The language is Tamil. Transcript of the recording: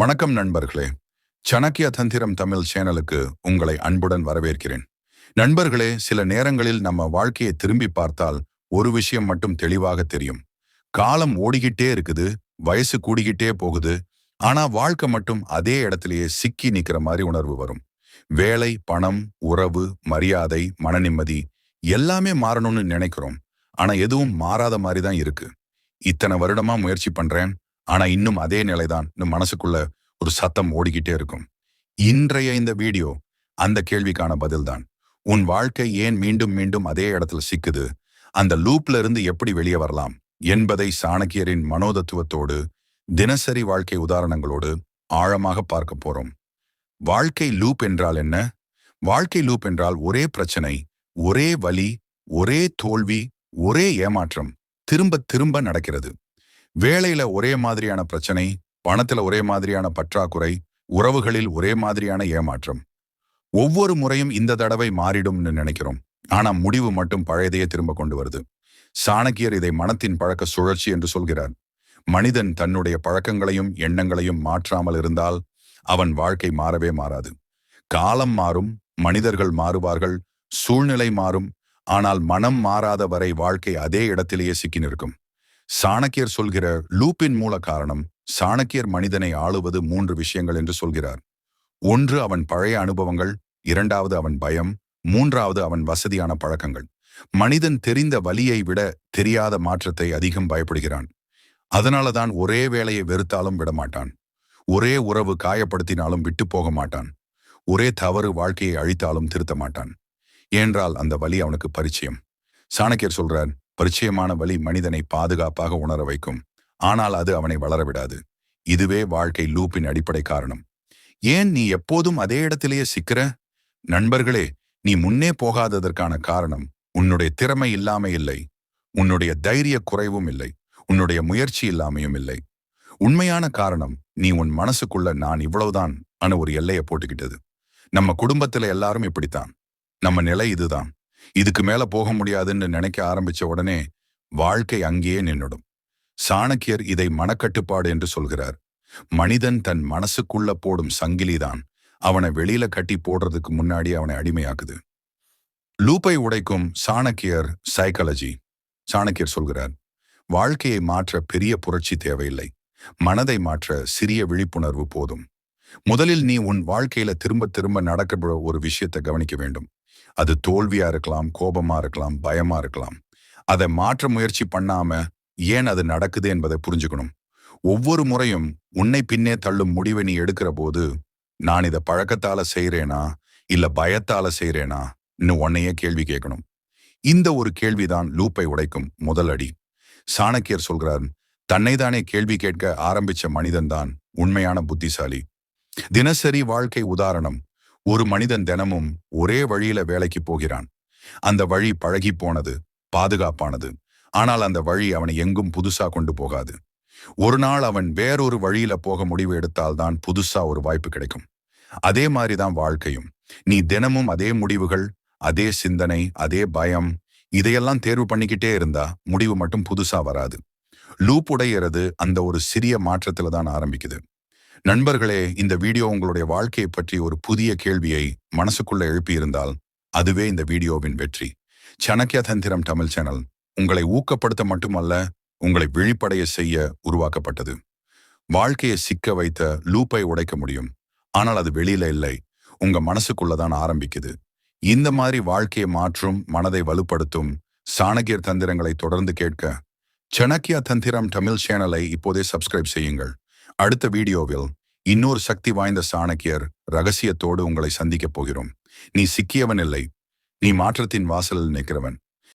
வணக்கம் நண்பர்களே. சணக்கிய தந்திரம் தமிழ் சேனலுக்கு உங்களை அன்புடன் வரவேற்கிறேன். நண்பர்களே சில நேரங்களில் நம்ம வாழ்க்கையை திரும்பி பார்த்தால் ஒரு விஷயம் மட்டும் தெளிவாக தெரியும். காலம் ஓடிக்கிட்டே இருக்குது வயசு கூடிக்கிட்டே போகுது ஆனா வாழ்க்கை மட்டும் அதே இடத்திலேயே சிக்கி நிக்கிற மாதிரி உணர்வு வரும். வேலை பணம் உறவு மரியாதை மனநிம்மதி எல்லாமே மாறணும்னு நினைக்கிறோம். ஆனா எதுவும் மாறாத மாதிரி தான் இருக்கு. இத்தனை வருடமா முயற்சி பண்றேன் ஆனா இன்னும் அதே நிலைதான். இன்னும் மனசுக்குள்ள ஒரு சத்தம் ஓடிக்கிட்டே இருக்கும். இன்றைய இந்த வீடியோ அந்த கேள்விக்கான பதில்தான். உன் வாழ்க்கை ஏன் மீண்டும் மீண்டும் அதே இடத்துல சிக்குது? அந்த லூப்ல இருந்து எப்படி வெளியே வரலாம்? என்பதை சாணக்கியரின் மனோதத்துவத்தோடு தினசரி வாழ்க்கை உதாரணங்களோடு ஆழமாக பார்க்க போறோம். வாழ்க்கை லூப் என்றால் என்ன? வாழ்க்கை லூப் என்றால் ஒரே பிரச்சனை ஒரே வலி ஒரே தோல்வி ஒரே ஏமாற்றம் திரும்ப திரும்ப நடக்கிறது. வேலையில ஒரே மாதிரியான பிரச்சனை பணத்துல ஒரே மாதிரியான பற்றாக்குறை உறவுகளில் ஒரே மாதிரியான ஏமாற்றம். ஒவ்வொரு முறையும் இந்த தடவை மாறிடும்னு நினைக்கிறோம். ஆனா முடிவு மட்டும் பழையதையே திரும்ப கொண்டு வருது. சாணக்கியர் இதை மனத்தின் பழக்க சுழற்சி என்று சொல்கிறார். மனிதன் தன்னுடைய பழக்கங்களையும் எண்ணங்களையும் மாற்றாமல் இருந்தால் அவன் வாழ்க்கை மாறவே மாறாது. காலம் மாறும் மனிதர்கள் மாறுவார்கள் சூழ்நிலை மாறும் ஆனால் மனம் மாறாத வரை வாழ்க்கை அதே இடத்திலேயே சிக்கி நிற்கும். சாணக்கியர் சொல்கிற லூப்பின் மூல காரணம் சாணக்கியர் மனிதனை ஆளுவது மூன்று விஷயங்கள் என்று சொல்கிறார். ஒன்று அவன் பழைய அனுபவங்கள் இரண்டாவது அவன் பயம் மூன்றாவது அவன் வசதியான பழக்கங்கள். மனிதன் தெரிந்த வலியை விட தெரியாத மாற்றத்தை அதிகம் பயப்படுகிறான். அதனால தான் ஒரே வேலையை வெறுத்தாலும் விடமாட்டான். ஒரே உறவு காயப்படுத்தினாலும் விட்டு போக மாட்டான். ஒரே தவறு வாழ்க்கையை அழித்தாலும் திருத்த மாட்டான். ஏன்றால் அந்த வலி அவனுக்கு பரிச்சயம். சாணக்கியர் சொல்றார் பரிச்சயமான வழி மனிதனை பாதுகாப்பாக உணர வைக்கும். ஆனால் அது அவனை வளர விடாது. இதுவே வாழ்க்கை லூப்பின் அடிப்படை காரணம். ஏன் நீ எப்போதும் அதே இடத்திலேயே சிக்கிற? நண்பர்களே நீ முன்னே போகாததற்கான காரணம் உன்னுடைய திறமை இல்லாம இல்லை. உன்னுடைய தைரிய குறைவும் இல்லை. உன்னுடைய முயற்சி இல்லாமையும் இல்லை. உண்மையான காரணம் நீ உன் மனசுக்குள்ள நான் இவ்வளவுதான் அனு ஒரு எல்லையை போட்டுக்கிட்டது. நம்ம குடும்பத்துல எல்லாரும் இப்படித்தான். நம்ம நிலை இதுதான். இதுக்கு மேல போக முடியாதுன்னு நினைக்க ஆரம்பிச்ச உடனே வாழ்க்கை அங்கேயே நின்னுடும். சாணக்கியர் இதை மனக்கட்டுப்பாடு என்று சொல்கிறார். மனிதன் தன் மனசுக்குள்ள போடும் சங்கிலிதான். அவனை வெளியில கட்டி போடுறதுக்கு முன்னாடி அவனை அடிமையாக்குது. லூப்பை உடைக்கும் சாணக்கியர் சைக்காலஜி சாணக்கியர் சொல்கிறார் வாழ்க்கையை மாற்ற பெரிய புரட்சி தேவையில்லை. மனதை மாற்ற சிறிய விழிப்புணர்வு போதும். முதலில் நீ உன் வாழ்க்கையில திரும்ப திரும்ப நடக்கிற ஒரு விஷயத்தை கவனிக்க வேண்டும். அது தோல்வியா இருக்கலாம் கோபமா இருக்கலாம் பயமா இருக்கலாம். அதை மாற்ற முயற்சி பண்ணாம ஏன் அது நடக்குது என்பதை புரிஞ்சுக்கணும். ஒவ்வொரு முறையும் உன்னை பின்னே தள்ளும் முடிவை நீ எடுக்கிற போது நான் இதை பழக்கத்தால செய்யறேனா இல்ல பயத்தால செய்கிறேனா இன்னும் உன்னையே கேள்வி கேட்கணும். இந்த ஒரு கேள்விதான் லூப்பை உடைக்கும் முதல் அடி. சாணக்கியர் சொல்கிறார் தன்னைதானே கேள்வி கேட்க ஆரம்பிச்ச மனிதன்தான் உண்மையான புத்திசாலி. தினசரி வாழ்க்கை உதாரணம். ஒரு மனிதன் தினமும் ஒரே வழியில வேலைக்கு போகிறான். அந்த வழி பழகி போனது பாதுகாப்பானது. ஆனால் அந்த வழி அவனை எங்கும் புதுசா கொண்டு போகாது. ஒரு நாள் அவன் வேறொரு வழியில போக முடிவு எடுத்தால்தான் புதுசா ஒரு வாய்ப்பு கிடைக்கும். அதே மாதிரிதான் வாழ்க்கையும். நீ தினமும் அதே முடிவுகள் அதே சிந்தனை அதே பயம் இதையெல்லாம் தேர்வு பண்ணிக்கிட்டே இருந்தா முடிவு மட்டும் புதுசா வராது. லூப் உடையிறது அந்த ஒரு சிறிய மாற்றத்துல தான் ஆரம்பிக்குது. நண்பர்களே இந்த வீடியோ உங்களுடைய வாழ்க்கையை பற்றி ஒரு புதிய கேள்வியை மனசுக்குள்ள எழுப்பியிருந்தால் அதுவே இந்த வீடியோவின் வெற்றி. சணக்கிய தந்திரம் தமிழ் சேனல் உங்களை ஊக்கப்படுத்த மட்டுமல்ல உங்களை விழிப்படைய செய்ய உருவாக்கப்பட்டது. வாழ்க்கையை சிக்க வைத்த லூப்பை உடைக்க முடியும். ஆனால் அது வெளியில இல்லை உங்க மனசுக்குள்ளதான் ஆரம்பிக்குது. இந்த மாதிரி வாழ்க்கையை மாற்றும் மனதை வலுப்படுத்தும் சாணக்கியர் தந்திரங்களை தொடர்ந்து கேட்க சணக்கியா தந்திரம் தமிழ் சேனலை இப்போதே சப்ஸ்கிரைப் செய்யுங்கள். அடுத்த வீடியோவில் இன்னொரு சக்தி வாய்ந்த சாணக்கியர் ரகசியத்தோடு உங்களை சந்திக்கப் போகிறோம். நீ சிக்கியவன் இல்லை. நீ மாற்றத்தின் வாசலில் நிற்கிறவன்.